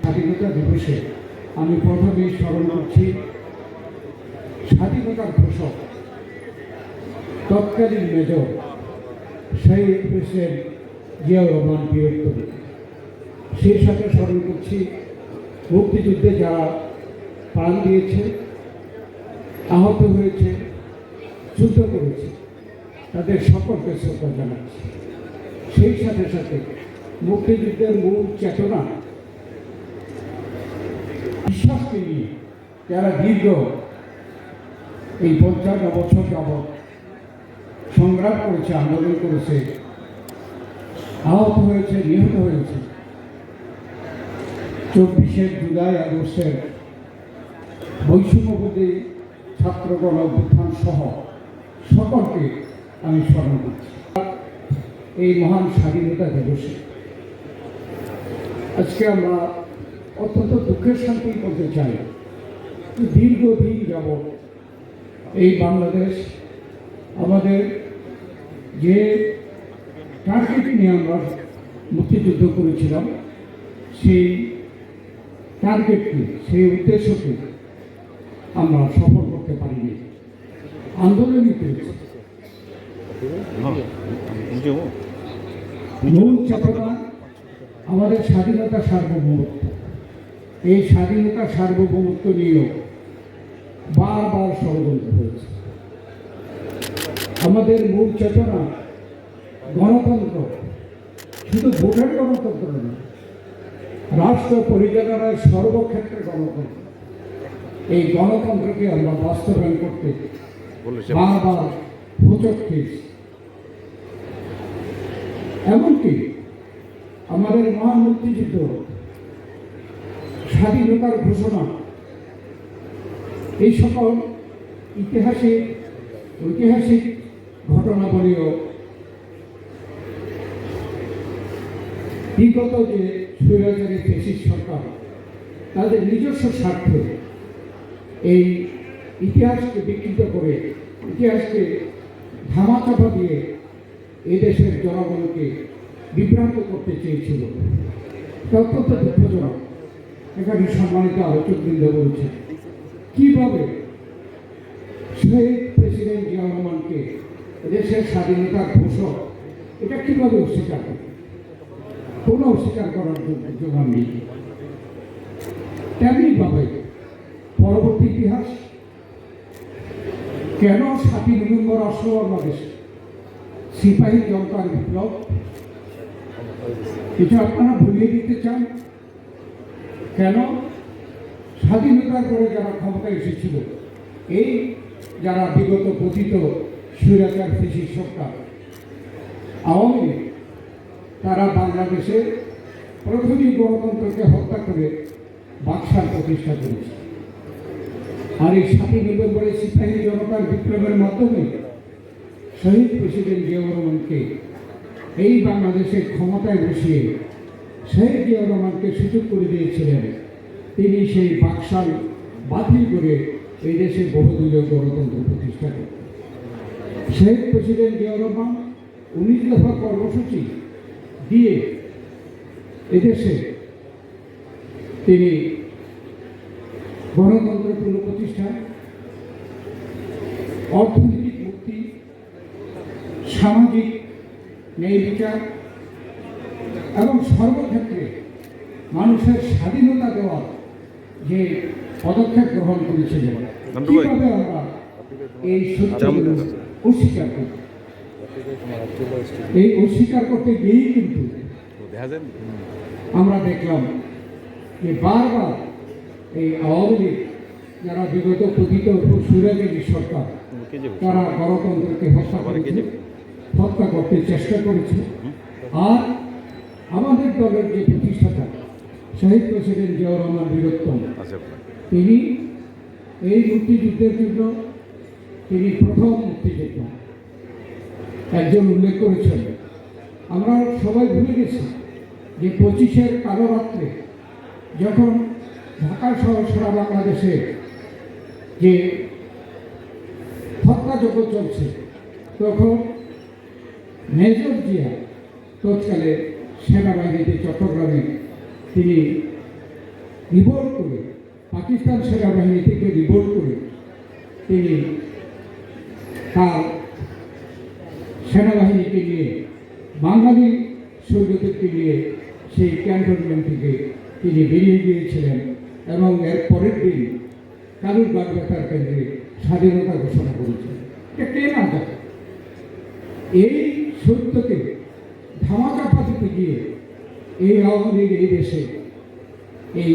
স্বাধীনতা দিবসে আমি প্রথমেই স্মরণ করছি, স্বাধীনতার ঘোষক, তৎকালীন মেজর সেই প্রেসিডেন্ট জিয়াউর রহমান বীরত্ব সেই সাথে স্মরণ করছি, মুক্তিযুদ্ধে যারা প্রাণ দিয়েছে, আহত হয়েছে, যুদ্ধ করেছে, তাদের সকলকে শ্রদ্ধা জানাচ্ছি। সেই সাথে সাথে মুক্তিযুদ্ধের মূল চেতনা নিয়ে যারা দীর্ঘ এই পঞ্চান্ন বছর যাবৎ সংগ্রাম করেছে, আন্দোলন করেছে, আহত হয়েছে, নিহত হয়েছে, চব্বিশে জুলাই আগস্টের বৈষম্যবোধী ছাত্রগণ অভ্যুত্থান সহ সকলকে আমি স্মরণ করছি। এই মহান স্বাধীনতা দিবসে আজকে আমরা অত্যন্ত দুঃখের সাথেই বলতে চাই। দীর্ঘদিন যাবৎ এই বাংলাদেশ, আমাদের যে টার্গেট নিয়ে আমরা মুক্তিযুদ্ধ করেছিলাম, সেই টার্গেটকে, সেই উদ্দেশ্যকে আমরা সফল করতে পারিনি। আন্দোলনই করেছি মূল চেতনা আমাদের স্বাধীনতা সার্বভৌমত্ব। এই স্বাধীনতা সার্বভৌমত্ব নিয়েও বারবার ষড়যন্ত্র হয়েছে। আমাদের মূল চেতনা গণতন্ত্র শুধু ভোটের গণতন্ত্র নয় রাষ্ট্র পরিচালনার সর্বক্ষেত্রে গণতন্ত্র। এই গণতন্ত্রকে আমরা বাস্তবায়ন করতে বারবার হোচট খেয়েছি এমনকি আমাদের মহান মুক্তিযুদ্ধ স্বাধীনতার ঘোষণা। এই সকল ইতিহাসিক, ঐতিহাসিক ঘটনাবলীও বিগত যে স্বৈরাচারী ফেসিস সরকার, তাদের নিজস্ব স্বার্থে এই ইতিহাসকে বিকৃত করে, ইতিহাসকে ধামাচাপা দিয়ে এদেশের জনগণকে বিভ্রান্ত করতে চেয়েছিল। অত্যন্ত দুঃখজনক। এখানে সম্মানিত আলোচকবৃন্দ বলছে, কীভাবে শহীদ প্রেসিডেন্ট জিয়া রহমানকে দেশের স্বাধীনতার ঘোষক, এটা কীভাবে অস্বীকার করে কোনো অস্বীকার করার যোগান নেই। তেমনিভাবে পরবর্তী ইতিহাস, কেন সাতই নভেম্বর আসলো বাংলাদেশে সিপাহী জনতার বিপ্লব? এটা আপনারা ভুলিয়ে দিতে চান? কেন স্বাধীনতার পরে যারা ক্ষমতায় এসেছিল, এই যারা বিগত পতিত স্বৈরাচার ফেসির সরকার, আওয়ামী লীগ, তারা বাংলাদেশে প্রথমেই গণতন্ত্রকে হত্যা করে বাক্সার প্রতিষ্ঠা করেছে। আর এই সাতই নভেম্বরে সিপাহী জনতার বিপ্লবের মাধ্যমে শহীদ প্রেসিডেন্ট জিয়াউর রহমানকে এই বাংলাদেশের ক্ষমতায় বসিয়ে শহীদ জিয়াউর রহমানকে সুযোগ করে দিয়েছিলেন। তিনি সেই বাকশাল বাতিল করে এই দেশে বহুদলীয় গণতন্ত্র প্রতিষ্ঠা করেন। শহীদ প্রেসিডেন্ট জিয়াউর রহমান উনিশ দফা কর্মসূচি দিয়ে এদেশে তিনি গণতন্ত্র পুনঃপ্রতিষ্ঠা অর্থনৈতিক মুক্তি, সামাজিক ন্যায় বিচার এবং সর্বক্ষেত্রে মানুষের স্বাধীনতা দেওয়ার যে পদক্ষেপ গ্রহণ আমরা এই অস্বীকার করি এই অস্বীকার করতে গিয়েই কিন্তু আমরা দেখলাম যে বারবার এই আওয়ামী লীগ যারা বিগত পতিত সুরাজের সরকার তারা গণতন্ত্রকে হত্যা করেছে হত্যা করতে চেষ্টা করেছে। আর আমাদের দলের যে প্রতিষ্ঠাতা শহীদ প্রেসিডেন্ট জিয়াউর রহমান বীরত্তম তিনি এই মুক্তিযুদ্ধের জন্য তিনি প্রথম মুক্তিযোদ্ধা। একজন উল্লেখ করেছেন আমরা সবাই ভুলে গেছি যে পঁচিশের কালো রাত্রে যখন ঢাকা সহ সারা বাংলাদেশে যে হত্যাযজ্ঞ চলছে তখন মেজর জিয়া তৎকালে সেনাবাহিনীতে চট্টগ্রামে তিনি রিভোল্ট করে, পাকিস্তান সেনাবাহিনী থেকে রিভোল্ট করে তিনি তার সেনাবাহিনীকে নিয়ে, বাঙালি সৈন্যদেরকে নিয়ে সেই ক্যান্টনমেন্ট থেকে তিনি বেরিয়ে গিয়েছিলেন এবং এর পরের দিন কালুর বাগবেতার কেন্দ্রে স্বাধীনতা ঘোষণা করেছিলেন। এটা কে না এই সত্যকে ধামাচাপা দিতে গিয়ে এই আওয়ামী এই দেশে এই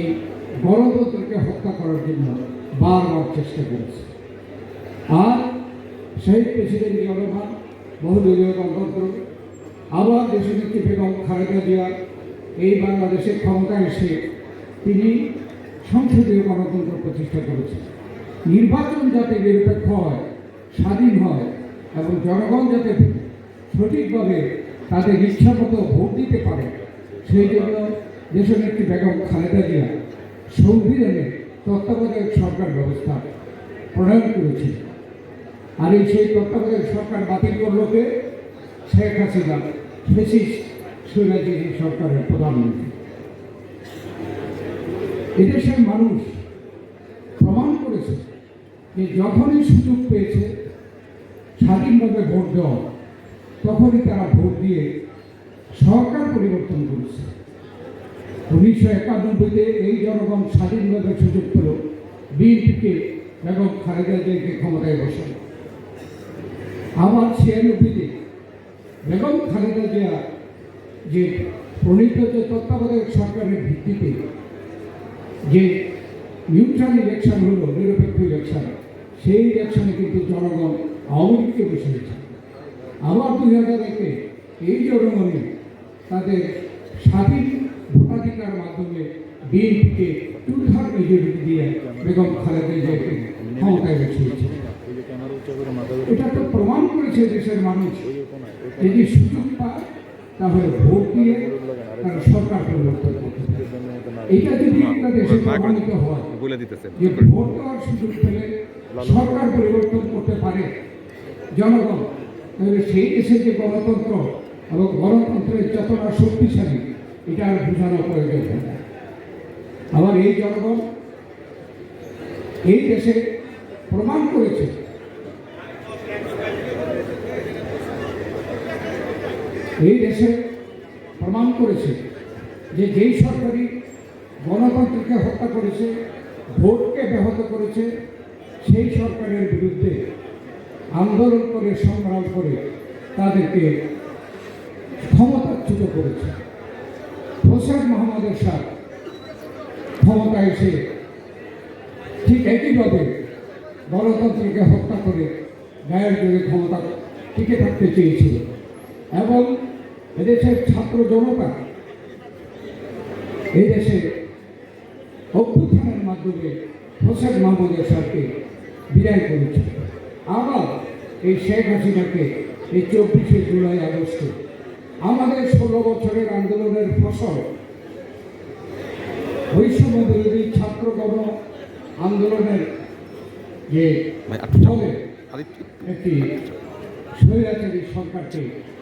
গণতন্ত্রকে হত্যা করার জন্য বারবার চেষ্টা করেছে। আর শহীদ প্রেসিডেন্ট রহমান বহুদলীয় গণতন্ত্র আবার দেশনেত্রী বেগম খালেদা জিয়া এই বাংলাদেশের ক্ষমতায় এসে তিনি সংসদীয় গণতন্ত্র প্রতিষ্ঠা করেছেন। নির্বাচন যাতে নিরপেক্ষ হয়, স্বাধীন হয় এবং জনগণ যাতে সঠিকভাবে তাদের ইচ্ছা মতো ভোট দিতে পারে। সেই জন্য দেশের দেশনেত্রী বেগম খালেদা জিয়া সংবিধানে তত্ত্বাবধায়ক সরকার ব্যবস্থা প্রণয়ন করেছে। আর এই সেই তত্ত্বাবধায়ক সরকার বাতিল করল কে? শেখ হাসিনা ফেসিস সুরাজিনী সরকারের প্রধানমন্ত্রী। এদেশের মানুষ প্রমাণ করেছে যে যখনই সুযোগ পেয়েছে, স্বাধীনভাবে ভোট দেওয়া তখনই তারা ভোট দিয়ে সরকার পরিবর্তন করেছে। উনিশশো একানব্বইতে এই জনগণ স্বাধীনভাবে সুযোগ পেল। বিএনপিকে বেগম খালেদা জিয়াকে ক্ষমতায় বসানো। আবার ছিয়ানব্বইতে বেগম খালেদা জিয়া যে প্রণীত যে তত্ত্বাবধায়ক সরকারের ভিত্তিতে যে নিউট্রাল ইলেকশন হলো, নিরপেক্ষ ইলেকশন সেই ইলেকশনে কিন্তু জনগণ আওয়ামী লীগকে বসিয়েছে। আবার দুই হাজার একে এই জনগণে তাদের স্বাধীন ভোটাধিকার মাধ্যমে বিএনপিকে টু মেজরিটি দিয়ে বেগম খালেদা জিয়াকে ক্ষমতায় বসিয়েছে। এটা তো প্রমাণ করেছে দেশের মানুষ। যদি সুযোগ পায় তাহলে ভোট দিয়ে তারা সরকার পরিবর্তন করতে এটা যদি একটা দেশে প্রমাণিত হয় যে ভোট দেওয়ার সুযোগ পেলে সরকার পরিবর্তন করতে পারে জনগণ। তাহলে সেই দেশের যে গণতন্ত্র এবং গণতন্ত্রের যতটা শক্তিশালী, এটা আর বোঝানো প্রয়োজন হয় না। আবার এই জনগণ এই দেশে প্রমাণ করেছে এই দেশে প্রমাণ করেছে যে যেই সরকারি গণতন্ত্রকে হত্যা করেছে, ভোটকে ব্যাহত করেছে, সেই সরকারের বিরুদ্ধে আন্দোলন করে, সংগ্রাম করে তাদেরকে ক্ষমতাচ্যুত করেছে। হোসেন মোহাম্মদের সাথ ক্ষমতা এসে ঠিক একইভাবে গণতন্ত্রকে হত্যা করে গায়ের জোরে ক্ষমতা টিকে থাকতে চেয়েছিল এবং এদেশের ছাত্র জনতা এই দেশে অভ্যুত্থানের মাধ্যমে হোসেন মাহমুদের সাথে বিদায় করেছে আবার এই শেখ হাসিনাকে এই চব্বিশে জুলাই আগস্টে। আমাদের ষোলো বছরের আন্দোলনের ফসল। বৈষম্য বিরোধী ছাত্র গণ আন্দোলনের যে। ফলে একটি স্বৈরাচারী সরকারকে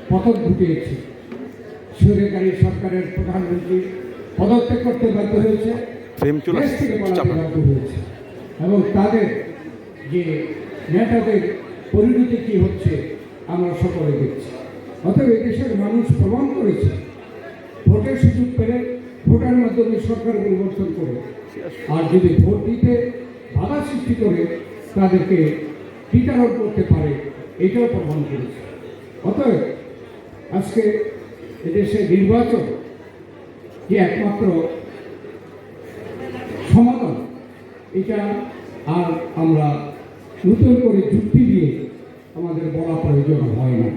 পতন ঘটিয়েছে। স্বৈরাচারী সরকারের প্রধানমন্ত্রী পদত্যাগ করতে বাধ্য হয়েছে। দেশ থেকে বাধ্য হয়েছে। এবং তাদের যে নেতাদের পরিণতি কি হচ্ছে, আমরা সকলে দেখছি। অতএব দেশের মানুষ প্রমাণ করেছে। ভোটের সুযোগ পেলে ভোটের মাধ্যমে সরকার পরিবর্তন করে আর যদি ভোট দিতে বাধা সৃষ্টি করে, তাদেরকে বিতরণ করতে পারে, এটাও প্রমাণ করেছে। অতএব আজকে এদেশে নির্বাচন যে একমাত্র সমাধান? এটা আর আমরা নতুন করে যুক্তি দিয়ে আমাদের বলা প্রয়োজন হয় না।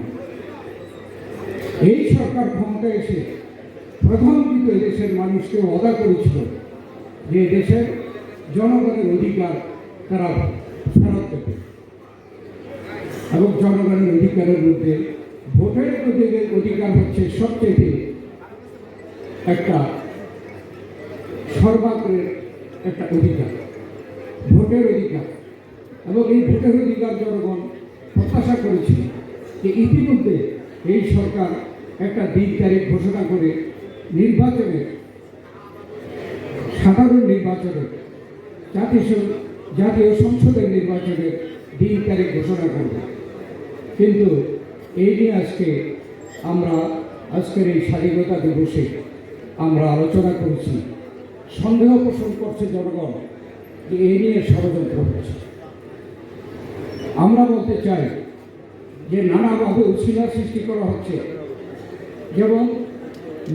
এই সরকার ক্ষমতায় এসে প্রথম কিন্তু এদেশের মানুষকে অদা করেছিল যে দেশের জনগণের অধিকার তারা ফেরত দেবে। এবং জনগণের অধিকারের মধ্যে ভোটের অধিকার হচ্ছে সবচেয়ে একটা সর্বাগ্রের একটা অধিকার, ভোটের অধিকার। এবং এই ভোটের অধিকার জনগণ প্রত্যাশা করেছিল যে ইতিমধ্যে এই সরকার একটা দিন তারিখ ঘোষণা করে নির্বাচনের সাধারণ নির্বাচনে জাতীয় জাতীয় সংসদের নির্বাচনে দিন তারিখ ঘোষণা করবে। কিন্তু এই নিয়ে আজকে আমরা, আজকের এই স্বাধীনতা দিবসে আমরা আলোচনা করেছি। সন্দেহ পোষণ করছে জনগণ যে এই নিয়ে ষড়যন্ত্র হচ্ছে। আমরা বলতে চাই যে নানাভাবে উশিলা সৃষ্টি করা হচ্ছে। যেমন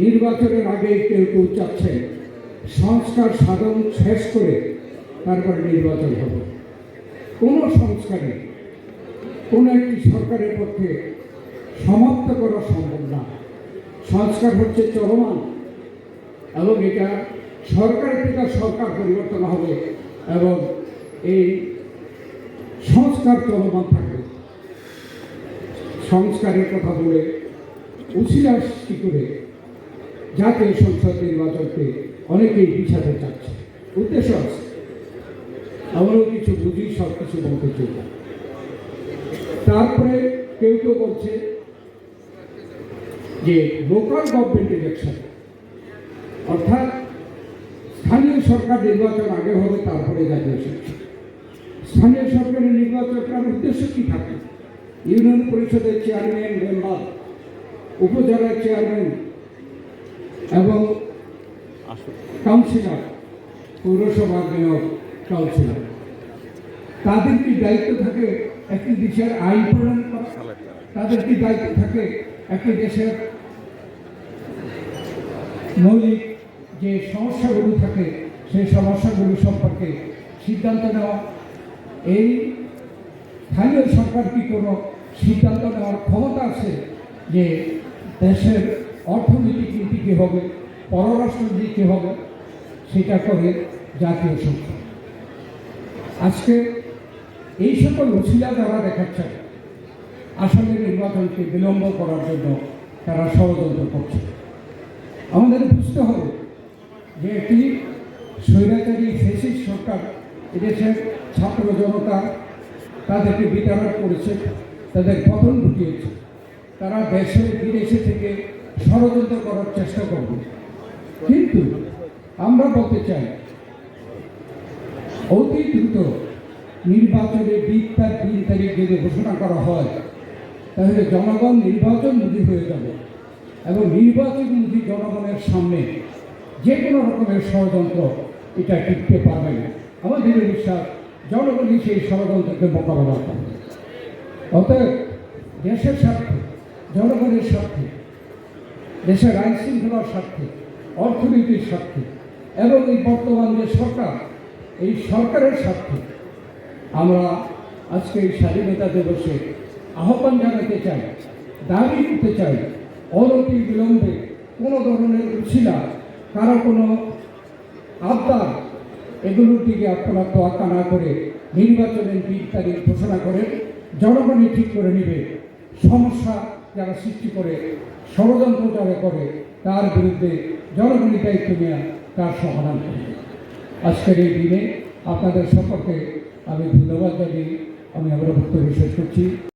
নির্বাচনের আগে কেউ কেউ চাচ্ছেন সংস্কার সাধন শেষ করে তারপরে নির্বাচন হবে। কোনো সংস্কারে কোনো একটি সরকারের পক্ষে সমাপ্ত করা সম্ভব না। সংস্কার হচ্ছে চলমান এবং এটা সরকার থেকে সরকার পরিবর্তন হবে এবং এই সংস্কার চলমান থাকবে। সংস্কারের কথা বলে উশিলা সৃষ্টি করে জাতীয় সংসদ নির্বাচনকে অনেকেই পিছাতে চাচ্ছে। উদ্দেশ্য আছে। আমরাও কিছু বুঝি, সব কিছু বলতে চাই। তারপরে কেউ কেউ বলছে যে লোকাল গভর্নমেন্ট ইলেকশন অর্থাৎ স্থানীয় সরকার নির্বাচন আগে হবে, তারপরে জাতীয় সরকার। স্থানীয় সরকারের নির্বাচনটার উদ্দেশ্য কী থাকে? ইউনিয়ন পরিষদের চেয়ারম্যান মেম্বার, উপজেলার চেয়ারম্যান এবং কাউন্সিলর, পৌরসভার মেয়র, কাউন্সিলর। তাদের কি দায়িত্ব থাকে? একটি দেশের আইন প্রণয়ন করা? তাদের কি দায়িত্ব থাকে? একটি দেশের মৌলিক যে সমস্যাগুলো থাকে, সেই সমস্যাগুলো সম্পর্কে সিদ্ধান্ত নেওয়া এই স্থানীয় সরকার কি কোনো সিদ্ধান্ত নেওয়ার ক্ষমতা আছে যে দেশের অর্থনৈতিক নীতি কী হবে, পররাষ্ট্র নীতি কী হবে, সেটা করে জাতীয় সংসদ। আজকে এই সকল উছিলা যারা দেখাচ্ছে, আসলে নির্বাচনকে বিলম্ব করার জন্য তারা ষড়যন্ত্র করছে। আমাদের বুঝতে হবে যে একটি স্বৈরাচারী ফেসিস সরকার এদেশের ছাত্র জনতা তাদেরকে বিতাড়ন করেছে, তাদের পতন ঘটিয়েছে। তারা দেশে, বিদেশে থেকে ষড়যন্ত্র করার চেষ্টা করবে। কিন্তু আমরা বলতে চাই, অতি দ্রুত নির্বাচনের দিক তার তিন তারিখ যদি ঘোষণা করা হয়, তাহলে জনগণ নির্বাচন মুখী হয়ে যাবে এবং নির্বাচন মুখী জনগণের সামনে যে কোনো রকমের ষড়যন্ত্র এটা টিকতে পারবে না। আমাদের বিশ্বাস জনগণই সেই ষড়যন্ত্রকে মোকাবেলা করবে অতএব দেশের স্বার্থে, জনগণের স্বার্থে, দেশের আইন শৃঙ্খলার স্বার্থে, অর্থনীতির স্বার্থে, এবং এই বর্তমান যে সরকার, এই সরকারের স্বার্থে আমরা আজকে এই স্বাধীনতা দিবসে আহ্বান জানাতে চাই, দাবি করতে চাই অনতি বিলম্বে কোনো ধরনের উছিলা, কারও কোনো আবদার এগুলোর দিকে আপনারা তোয়াক্কা না করে নির্বাচনের দিন তারিখ ঘোষণা করেন জনগণই ঠিক করে নেবে। সমস্যা যারা সৃষ্টি করে, ষড়যন্ত্র যারা করে, তার বিরুদ্ধে জনগণই দায়িত্ব নেওয়া তার সমাধান করবে আজকের এই দিনে আপনাদের সকলকে আমি ধন্যবাদ জানিয়ে আমি আমার বক্তব্য শেষ করছি।